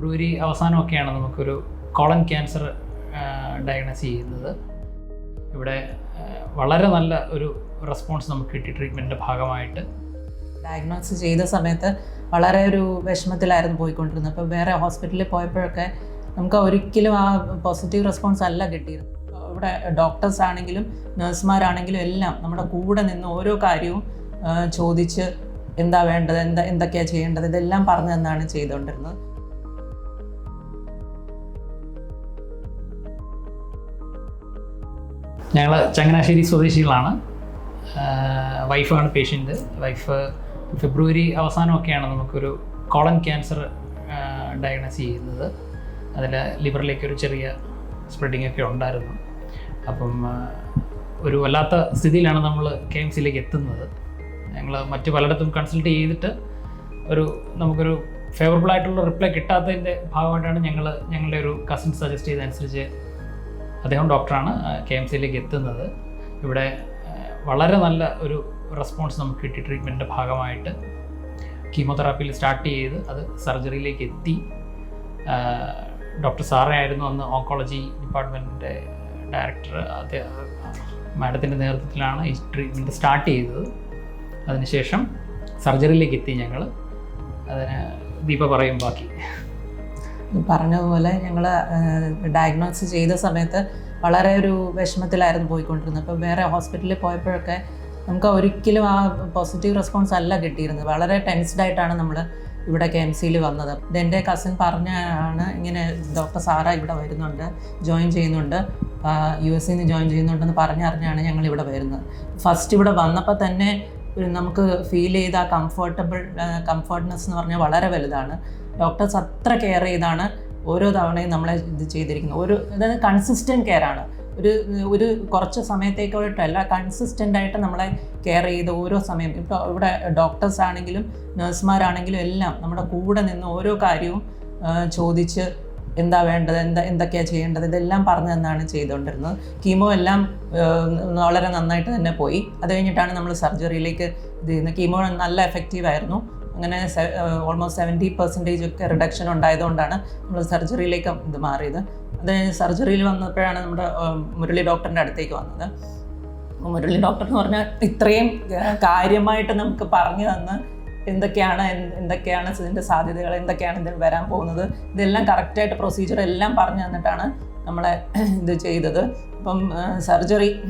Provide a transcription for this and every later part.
ഫെബ്രുവരി അവസാനമൊക്കെയാണ് നമുക്കൊരു colon cancer diagnose ചെയ്യുന്നത്. ഇവിടെ വളരെ നല്ല ഒരു റെസ്പോൺസ് നമുക്ക് കിട്ടി ട്രീറ്റ്മെന്റിന്റെ ഭാഗമായിട്ട്. ഡയഗ്നോസ് ചെയ്ത സമയത്ത് വളരെ ഒരു വിഷമത്തിലായിരുന്നു പോയിക്കൊണ്ടിരുന്നത്. അപ്പോൾ വേറെ ഹോസ്പിറ്റലിൽ പോയപ്പോഴൊക്കെ നമുക്ക് ഒരിക്കലും ആ പോസിറ്റീവ് റെസ്പോൺസ് അല്ല കിട്ടിയിരുന്നു ഇവിടെ ഡോക്ടേഴ്സ് ആണെങ്കിലും നഴ്സുമാരാണെങ്കിലും എല്ലാം നമ്മുടെ കൂടെ നിന്ന് ഓരോ കാര്യവും ചോദിച്ച് എന്താ വേണ്ടത് എന്താ എന്തൊക്കെയാണ് ചെയ്യേണ്ടത് ഇതെല്ലാം പറഞ്ഞു തന്നാണ് ചെയ്തുകൊണ്ടിരുന്നത്. ഞങ്ങൾ ചങ്ങനാശ്ശേരി സ്വദേശികളാണ്. വൈഫാണ് പേഷ്യന്റ് വൈഫ് ഫെബ്രുവരി അവസാനമൊക്കെയാണ് നമുക്കൊരു കോളൻ ക്യാൻസർ ഡയഗ്നോസ് ചെയ്യുന്നത്. അതിൽ ലിവറിലേക്ക് ഒരു ചെറിയ സ്പ്രെഡിങ് ഒക്കെ ഉണ്ടായിരുന്നു. അപ്പം ഒരു വല്ലാത്ത സ്ഥിതിയിലാണ് നമ്മൾ കെ എം സിയിലേക്ക് എത്തുന്നത്. ഞങ്ങൾ മറ്റു പലയിടത്തും കൺസൾട്ട് ചെയ്തിട്ട് ഒരു നമുക്കൊരു ഫേവറബിൾ ആയിട്ടുള്ള റിപ്ലൈ കിട്ടാത്തതിന്റെ ഭാഗമായിട്ടാണ് ഞങ്ങൾ ഞങ്ങളുടെ ഒരു കസിൻ സജസ്റ്റ് ചെയ്തതനുസരിച്ച് അദ്ദേഹം ഡോക്ടറാണ്. കെ എം സിയിലേക്ക് എത്തുന്നത്. ഇവിടെ വളരെ നല്ല ഒരു റെസ്പോൺസ് നമുക്ക് കിട്ടി ട്രീറ്റ്മെന്റിന്റെ ഭാഗമായിട്ട്. കീമോതെറാപ്പിയിൽ സ്റ്റാർട്ട് ചെയ്ത് അത് സർജറിയിലേക്ക് എത്തി. ഡോക്ടർ സാറേ ആയിരുന്നു അന്ന് ഓങ്കോളജി ഡിപ്പാർട്ട്മെന്റിന്റെ ഡയറക്ടർ. അദ്ദേഹം മാഡത്തിന്റെ നേതൃത്വത്തിലാണ് ഈ ട്രീറ്റ്മെന്റ് സ്റ്റാർട്ട് ചെയ്തത്. അതിനുശേഷം സർജറിയിലേക്ക് എത്തി ഞങ്ങൾ അതിന് ദീപ പറയും ബാക്കി. പറഞ്ഞതുപോലെ ഞങ്ങൾ ഡയഗ്നോസ് ചെയ്ത സമയത്ത് വളരെ ഒരു വിഷമത്തിലായിരുന്നു പോയിക്കൊണ്ടിരുന്നത്. അപ്പോൾ വേറെ ഹോസ്പിറ്റലിൽ പോയപ്പോഴൊക്കെ നമുക്ക് ഒരിക്കലും ആ പോസിറ്റീവ് റെസ്പോൺസ് അല്ല കിട്ടിയിരുന്നത്. വളരെ ടെൻസ്ഡ് ആയിട്ടാണ് നമ്മൾ ഇവിടെ കെ എം സിയിൽ വന്നത്. എന്റെ കസിൻ പറഞ്ഞാണ് ഇങ്ങനെ ഡോക്ടർ സാറ ഇവിടെ വരുന്നുണ്ട് ജോയിൻ ചെയ്യുന്നുണ്ട്. യു എസ് നിന്ന് ജോയിൻ ചെയ്യുന്നുണ്ടെന്ന് പറഞ്ഞറിഞ്ഞാണ് ഞങ്ങൾ ഇവിടെ വരുന്നത്. ഫസ്റ്റ് ഇവിടെ വന്നപ്പോൾ തന്നെ നമുക്ക് ഫീൽ ചെയ്ത ആ കംഫർട്ടബിൾ കംഫർട്ട്നെസ് എന്ന് പറഞ്ഞാൽ വളരെ വലുതാണ്. ഡോക്ടേഴ്സ് അത്ര കെയർ ചെയ്താണ് ഓരോ തവണയും നമ്മളെ ഇത് ചെയ്തിരിക്കുന്നത്. ഒരു അതായത് കൺസിസ്റ്റന്റ് കെയർ ആണ്. ഒരു ഒരു കുറച്ച് സമയത്തേക്കായിട്ടല്ല കൺസിസ്റ്റന്റ് ആയിട്ട് നമ്മളെ കെയർ ചെയ്ത് ഓരോ സമയം. ഇപ്പോൾ ഇവിടെ ഡോക്ടേഴ്സ് ആണെങ്കിലും നഴ്സുമാരാണെങ്കിലും എല്ലാം നമ്മുടെ കൂടെ നിന്ന് ഓരോ കാര്യവും ചോദിച്ച് എന്താ വേണ്ടത് എന്താ എന്തൊക്കെയാണ് ചെയ്യേണ്ടത് ഇതെല്ലാം പറഞ്ഞു തന്നാണ് ചെയ്തുകൊണ്ടിരുന്നത്. കീമോ എല്ലാം വളരെ നന്നായിട്ട് തന്നെ പോയി. അത് കഴിഞ്ഞിട്ടാണ് നമ്മൾ സർജറിയിലേക്ക് ഇത് ചെയ്യുന്നത്. കീമോ നല്ല എഫക്റ്റീവ് ആയിരുന്നു. അങ്ങനെ ഓൾമോസ്റ്റ് സെവന്റി പെർസെന്റേജ് ഒക്കെ റിഡക്ഷൻ ഉണ്ടായതുകൊണ്ടാണ് നമ്മൾ സർജറിയിലേക്ക് ഇത് മാറിയത്. അത് സർജറിയിൽ വന്നപ്പോഴാണ് നമ്മുടെ മുരളി ഡോക്ടറിന്റെ അടുത്തേക്ക് വന്നത്. മുരളി ഡോക്ടർ എന്ന് പറഞ്ഞാൽ ഇത്രയും കാര്യമായിട്ട് നമുക്ക് പറഞ്ഞു തന്ന് എന്തൊക്കെയാണ് എന്തൊക്കെയാണ് ഇതിന്റെ സാധ്യതകൾ എന്തൊക്കെയാണ് ഇതിൽ വരാൻ പോകുന്നത്? ഇതെല്ലാം കറക്റ്റായിട്ട് പ്രൊസീജിയർ എല്ലാം പറഞ്ഞു തന്നിട്ടാണ് നമ്മളെ ഇത് ചെയ്തത്. അപ്പം സർജറി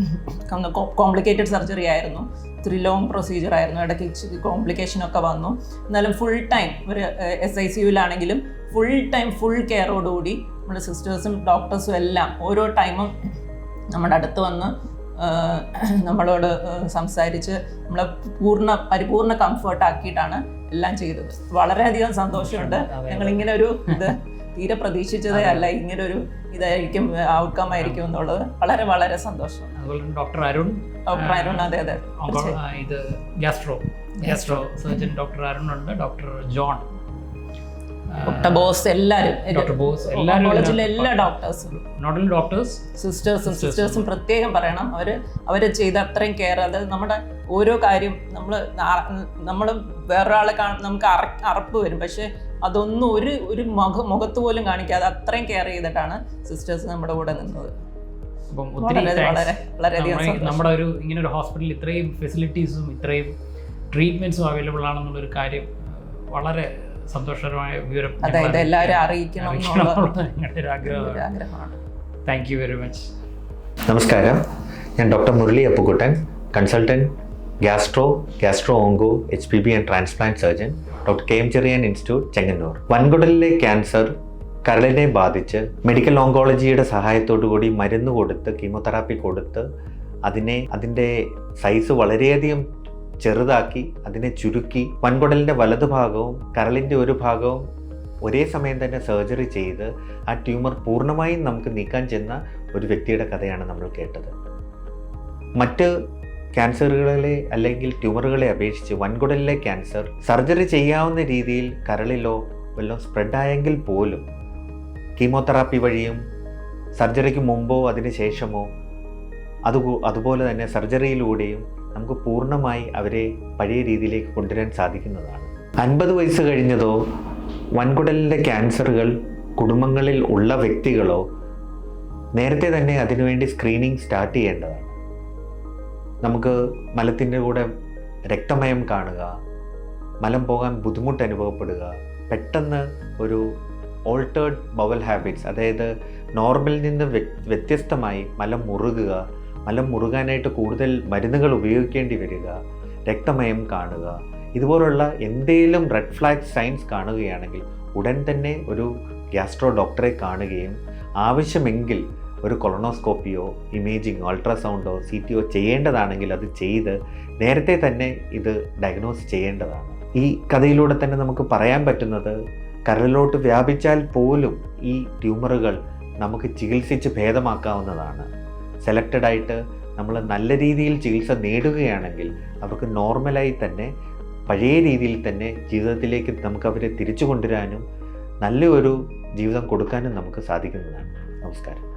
കോംപ്ലിക്കേറ്റഡ് സർജറി ആയിരുന്നു. ഇത്തിരി ലോങ് പ്രൊസീജിയർ ആയിരുന്നു. ഇടയ്ക്ക് ഒക്കെ വന്നു. എന്നാലും ഫുൾ ടൈം ഒരു എസ് ഐ സി യുവിലാണെങ്കിലും ഫുൾ ടൈം ഫുൾ കെയറോടുകൂടി നമ്മുടെ സിസ്റ്റേഴ്സും ഡോക്ടേഴ്സും എല്ലാം ഓരോ ടൈമും നമ്മുടെ അടുത്ത് വന്ന് നമ്മളോട് സംസാരിച്ച് നമ്മളെ പൂർണ പരിപൂർണ കംഫർട്ട് ആക്കിയിട്ടാണ് എല്ലാം ചെയ്തത്. വളരെയധികം സന്തോഷമുണ്ട്. ഞങ്ങൾ ഇങ്ങനെ ഒരു ഇത് തീരെ പ്രതീക്ഷിച്ചതേ അല്ല. ഇങ്ങനെ ഒരു ഇതായിരിക്കും ഔട്ട്കം ആയിരിക്കും എന്നുള്ളത്. വളരെ വളരെ സന്തോഷം അതുപോലെ ഡോക്ടർ അരുൺ ഡോക്ടർ അരുൺ അതെ അതെ. ഇത് gastro gastro surgeon doctor Arun ഉണ്ട്. Doctor John. ഡോക്ടർ ബോസ് എല്ലാവരും ഡോക്ടർ ബോസ് എല്ലാവരും കോളേജിലെ എല്ലാ ഡോക്ടേഴ്സും നോട്ട് ഓൺലി ഡോക്ടേഴ്സ് സിസ്റ്റേഴ്സും സിസ്റ്റേഴ്സും പ്രത്യേകം പറയണം. അവർ അവർ ചെയ്ത അത്രയും കെയർ അത് നമ്മുടെ ഓരോ കാര്യം നമ്മൾ നമ്മൾ വേറൊരാളെ കാണ നമുക്ക് അറ അറപ്പ് വരും. പക്ഷേ അതൊന്നും ഒരു ഒരു മുഖ മുഖത്ത് പോലും കാണിക്കാതെ അത്രയും കെയർ ചെയ്തിട്ടാണ് സിസ്റ്റേഴ്സ് നമ്മുടെ കൂടെ നിന്നത്. അപ്പം ഒത്തിരി നമ്മുടെ- ഒരു ഇങ്ങനെ ഒരു ഹോസ്പിറ്റലിൽ ഇത്രയും ഫെസിലിറ്റീസും ഇത്രയും ട്രീറ്റ്മെന്റ്സും അവൈലബിൾ ആണെന്നുള്ളൊരു കാര്യം വളരെ സന്തോഷകരമായ വിവരം അതെ ഇത് എല്ലാവരും അറിയിക്കണം എന്നുള്ള ഞങ്ങളുടെ ഒരു ആഗ്രഹമാണ്. ഒരു താങ്ക് യു വെരി മച്ച് നമസ്കാരം. ഞാൻ doctor Murali Appukuttan consultant gastro gastro onco H P B and transplant surgeon doctor K M Cherian institute Chengannur. വൻകുടലിലെ cancer കരളിനെ ബാധിച്ച് മെഡിക്കൽ ഓങ്കോളജിയുടെ സഹായത്തോടു കൂടി മരുന്ന് കൊടുത്ത് കീമോതെറാപ്പി കൊടുത്ത് അതിനെ അതിന്റെ സൈസ് വളരെയധികം ചെറുതാക്കി അതിനെ ചുരുക്കി വൻകുടലിന്റെ വലതുഭാഗവും കരളിന്റെ ഒരു ഭാഗവും ഒരേ സമയം തന്നെ സർജറി ചെയ്ത് ആ ട്യൂമർ പൂർണമായും നമുക്ക് നീക്കാൻ ചെന്ന ഒരു വ്യക്തിയുടെ കഥയാണ് നമ്മൾ കേട്ടത്. മറ്റ് ക്യാൻസറുകളെ അല്ലെങ്കിൽ ട്യൂമറുകളെ അപേക്ഷിച്ച് വൻകുടലിലെ ക്യാൻസർ സർജറി ചെയ്യാവുന്ന രീതിയിൽ കരളിലോ വല്ലതും സ്പ്രെഡായെങ്കിൽ പോലും കീമോതെറാപ്പി വഴിയും സർജറിക്ക് മുമ്പോ അതിന് ശേഷമോ അത് അതുപോലെ തന്നെ സർജറിയിലൂടെയും നമുക്ക് പൂർണമായി അവരെ പഴയ രീതിയിലേക്ക് കൊണ്ടുവരാൻ സാധിക്കുന്നതാണ്. അൻപത് വയസ്സ് കഴിഞ്ഞതോ വൻകുടലിന്റെ ക്യാൻസറുകൾ കുടുംബങ്ങളിൽ ഉള്ള വ്യക്തികളോ നേരത്തെ തന്നെ അതിനുവേണ്ടി സ്ക്രീനിങ് സ്റ്റാർട്ട് ചെയ്യേണ്ടതാണ്. നമുക്ക് മലത്തിന്റെ കൂടെ രക്തമയം കാണുക മലം പോകാൻ ബുദ്ധിമുട്ട് അനുഭവപ്പെടുക പെട്ടെന്ന് ഒരു ഓൾട്ടേർഡ് ബവൽ ഹാബിറ്റ്സ് അതായത് നോർമലിൽ നിന്ന് വ്യത്യസ്തമായി മലം മുറുകുക മലം മുറുകാനായിട്ട് കൂടുതൽ മരുന്നുകൾ ഉപയോഗിക്കേണ്ടി വരിക രക്തമയം കാണുക ഇതുപോലുള്ള എന്തെങ്കിലും റെഡ് ഫ്ലാഗ് സൈൻസ് കാണുകയാണെങ്കിൽ ഉടൻ തന്നെ ഒരു ഗ്യാസ്ട്രോ ഡോക്ടറെ കാണുകയും ആവശ്യമെങ്കിൽ ഒരു കൊളോണോസ്കോപ്പിയോ ഇമേജിങ് അൾട്രാസൗണ്ടോ സി ടി ഒ ചെയ്യേണ്ടതാണെങ്കിൽ അത് ചെയ്ത് നേരത്തെ തന്നെ ഇത് ഡയഗ്നോസ് ചെയ്യേണ്ടതാണ്. ഈ കഥയിലൂടെ തന്നെ നമുക്ക് പറയാൻ പറ്റുന്നത് കരളിലോട്ട് വ്യാപിച്ചാൽ പോലും ഈ ട്യൂമറുകൾ നമുക്ക് ചികിത്സിച്ച് ഭേദമാക്കാവുന്നതാണ്. സെലക്റ്റഡ് ആയിട്ട് നമ്മൾ നല്ല രീതിയിൽ ചികിത്സ നേടുകയാണെങ്കിൽ അവർക്ക് നോർമലായി തന്നെ പഴയ രീതിയിൽ തന്നെ ജീവിതത്തിലേക്ക് നമുക്ക് അവരെ തിരിച്ചു കൊണ്ടുവരാനും നല്ലൊരു ജീവിതം കൊടുക്കാനും നമുക്ക് സാധിക്കുന്നതാണ്. നമസ്കാരം.